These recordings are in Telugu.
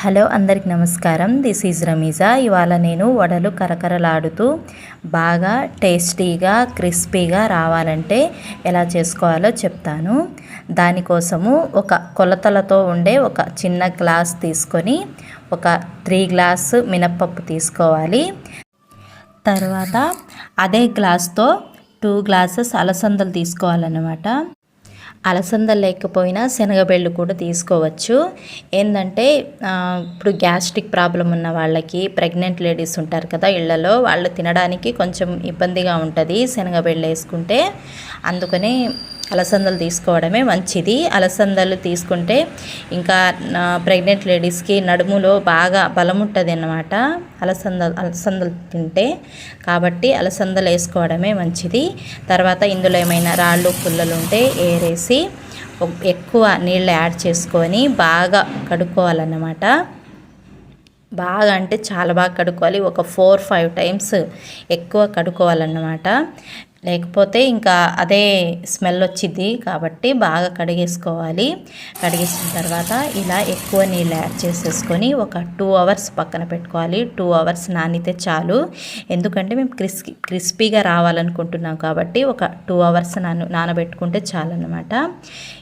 హలో అందరికి నమస్కారం. దిస్ ఈజ్ రమీజా ఇవాళ నేను వడలు కరకరలాడుతూ బాగా టేస్టీగా క్రిస్పీగా రావాలంటే ఎలా చేసుకోవాలో చెప్తాను. దానికోసము ఒక కొలతలతో ఉండే ఒక చిన్న గ్లాస్ తీసుకొని ఒక త్రీ గ్లాస్ మినప్పప్పు తీసుకోవాలి. తర్వాత అదే గ్లాస్తో టూ గ్లాసెస్ అలసందలు తీసుకోవాలన్నమాట. అలసంద లేకపోయినా శనగబెళ్ళు కూడా తీసుకోవచ్చు. ఏంటంటే ఇప్పుడు గ్యాస్ట్రిక్ ప్రాబ్లం ఉన్న వాళ్ళకి ప్రెగ్నెంట్ లేడీస్ ఉంటారు కదా ఇళ్ళలో వాళ్ళు తినడానికి కొంచెం ఇబ్బందిగా ఉంటుంది శనగబెళ్ళు వేసుకుంటే. అందుకని అలసందలు తీసుకోవడమే మంచిది. అలసందలు తీసుకుంటే ఇంకా ప్రెగ్నెంట్ లేడీస్కి నడుములో బాగా బలం ఉంటుంది అన్నమాట అలసంద అలసందలు తింటే కాబట్టి అలసందలు వేసుకోవడమే మంచిది. తర్వాత ఇందులో ఏమైనా రాళ్ళు పుల్లలు ఉంటే ఏరేసి ఎక్కువ నీళ్ళు యాడ్ చేసుకొని బాగా కడుక్కోవాలన్నమాట. బాగా అంటే చాలా బాగా కడుక్కోవాలి. ఒక ఫోర్ ఫైవ్ టైమ్స్ ఎక్కువ కడుక్కోవాలన్నమాట. లేకపోతే ఇంకా అదే స్మెల్ వచ్చింది కాబట్టి బాగా కడిగేసుకోవాలి. కడిగేసిన తర్వాత ఇలా ఎక్కువ నీళ్ళు యాడ్ చేసేసుకొని ఒక టూ అవర్స్ పక్కన పెట్టుకోవాలి. టూ అవర్స్ నానితే చాలు. ఎందుకంటే మేము క్రిస్పీ క్రిస్పీగా రావాలనుకుంటున్నాం కాబట్టి ఒక టూ అవర్స్ నాన నానబెట్టుకుంటే చాలన్నమాట.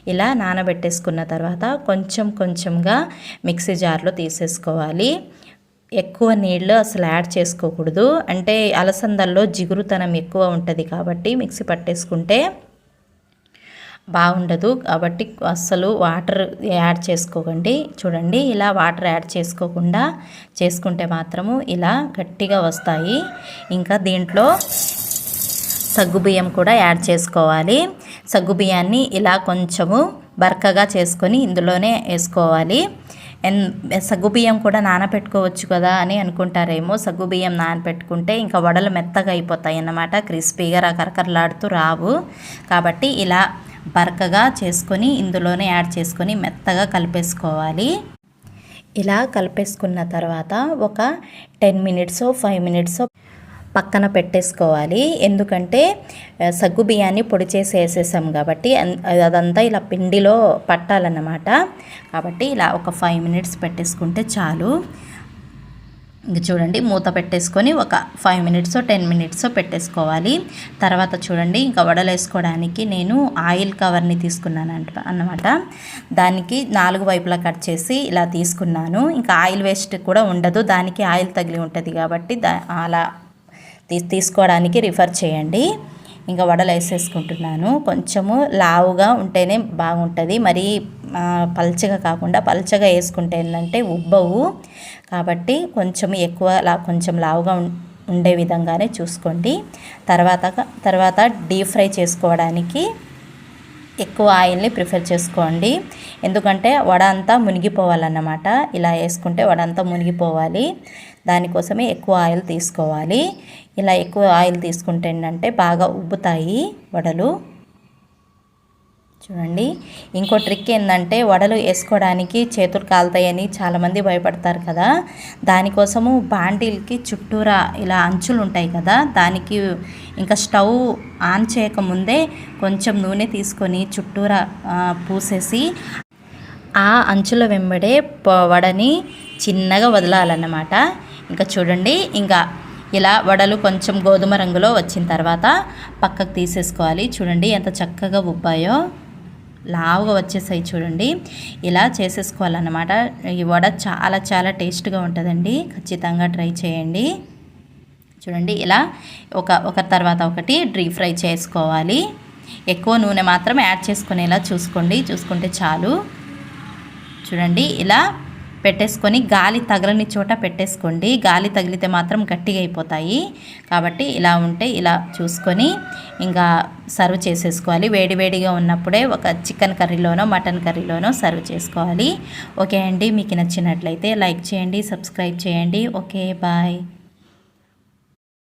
ఇలా నానబెట్టేసుకున్న తర్వాత కొంచెం కొంచెంగా మిక్సీ జార్లో తీసేసుకోవాలి. ఎక్కువ నీళ్ళు అసలు యాడ్ చేసుకోకూడదు. అంటే అలసందల్లో జిగురుతనం ఎక్కువ ఉంటుంది కాబట్టి మిక్సీ పట్టేసుకుంటే బాగుండదు. కాబట్టి అస్సలు వాటర్ యాడ్ చేసుకోకండి. చూడండి ఇలా వాటర్ యాడ్ చేసుకోకుండా చేసుకుంటే మాత్రము ఇలా గట్టిగా వస్తాయి. ఇంకా దీంట్లో సగ్గుబియ్యం కూడా యాడ్ చేసుకోవాలి. సగ్గుబియ్యాన్ని ఇలా కొంచెము బరకగా చేసుకొని ఇందులోనే వేసుకోవాలి. సగ్గుబియ్యం కూడా నానబెట్టుకోవచ్చు కదా అని అనుకుంటారేమో. సగ్గుబియ్యం నానబెట్టుకుంటే ఇంకా వడలు మెత్తగా అయిపోతాయి అన్నమాట. క్రిస్పీగా రకరకరలాడుతూ రావు. కాబట్టి ఇలా బరకగా చేసుకొని ఇందులోనే యాడ్ చేసుకొని మెత్తగా కలిపేసుకోవాలి. ఇలా కలిపేసుకున్న తర్వాత ఒక టెన్ మినిట్స్ ఫైవ్ మినిట్స్ పక్కన పెట్టేసుకోవాలి. ఎందుకంటే సగ్గు బియ్యాన్ని పొడి చేసి వేసేసాం కాబట్టి అదంతా ఇలా పిండిలో పట్టాలన్నమాట. కాబట్టి ఇలా ఒక ఫైవ్ మినిట్స్ పెట్టేసుకుంటే చాలు. ఇంక చూడండి మూత పెట్టేసుకొని ఒక ఫైవ్ మినిట్స్ టెన్ మినిట్స్ పెట్టేసుకోవాలి. తర్వాత చూడండి ఇంకా వడలేసుకోవడానికి నేను ఆయిల్ కవర్ని తీసుకున్నాను అంట అన్నమాట. దానికి నాలుగు వైపులా కట్ చేసి ఇలా తీసుకున్నాను. ఇంకా ఆయిల్ వేస్ట్ కూడా ఉండదు. దానికి ఆయిల్ తగిలి ఉంటుంది కాబట్టి దా అలా తీసుకోవడానికి రిఫర్ చేయండి. ఇంకా వడలు వేసేసుకుంటున్నాను. కొంచెము లావుగా ఉంటేనే బాగుంటుంది. మరీ పల్చగా కాకుండా పల్చగా వేసుకుంటే ఏంటంటే ఉబ్బవు. కాబట్టి కొంచెం ఎక్కువ లా కొంచెం లావుగా ఉండే విధంగానే చూసుకోండి. తర్వాత తర్వాత డీప్ ఫ్రై చేసుకోవడానికి ఎక్కువ ఆయిల్ని ప్రిఫర్ చేసుకోండి. ఎందుకంటే వడ అంతా మునిగిపోవాలన్నమాట. ఇలా వేసుకుంటే వడ అంతా మునిగిపోవాలి. దానికోసమే ఎక్కువ ఆయిల్ తీసుకోవాలి. ఇలా ఎక్కువ ఆయిల్ తీసుకుంటే ఏంటంటే బాగా ఉబ్బుతాయి వడలు. చూడండి. ఇంకో ట్రిక్ ఏంటంటే వడలు వేసుకోవడానికి చేతులు కాలుతాయని చాలామంది భయపడతారు కదా. దానికోసము బాండీలకి చుట్టూరా ఇలా అంచులు ఉంటాయి కదా. దానికి ఇంకా స్టవ్ ఆన్ చేయకముందే కొంచెం నూనె తీసుకొని చుట్టూరా పూసేసి ఆ అంచుల వెంబడే వడని చిన్నగా వదలాలన్నమాట. ఇంకా చూడండి ఇంకా ఇలా వడలు కొంచెం గోధుమ రంగులో వచ్చిన తర్వాత పక్కకు తీసేసుకోవాలి. చూడండి ఎంత చక్కగా ఉబ్బాయో. లావుగా వచ్చేసాయి చూడండి. ఇలా చేసేసుకోవాలన్నమాట. ఈ వడ చాలా చాలా టేస్ట్గా ఉంటుందండి. ఖచ్చితంగా ట్రై చేయండి. చూడండి ఇలా ఒక ఒక తర్వాత ఒకటి డ్రీ ఫ్రై చేసుకోవాలి. ఎక్కువ నూనె మాత్రం యాడ్ చేసుకునేలా చూసుకోండి. చూసుకుంటే చాలు. చూడండి ఇలా పెట్టేసుకొని గాలి తగలని చోట పెట్టేసుకోండి. గాలి తగిలితే మాత్రం గట్టిగా అయిపోతాయి. కాబట్టి ఇలా ఉంటే ఇలా చూసుకొని ఇంకా సర్వ్ చేసేసుకోవాలి. వేడివేడిగా ఉన్నప్పుడే ఒక చికెన్ కర్రీలోనో మటన్ కర్రీలోనో సర్వ్ చేసుకోవాలి. ఓకే అండి మీకు నచ్చినట్లయితే లైక్ చేయండి సబ్స్క్రైబ్ చేయండి. Okay bye.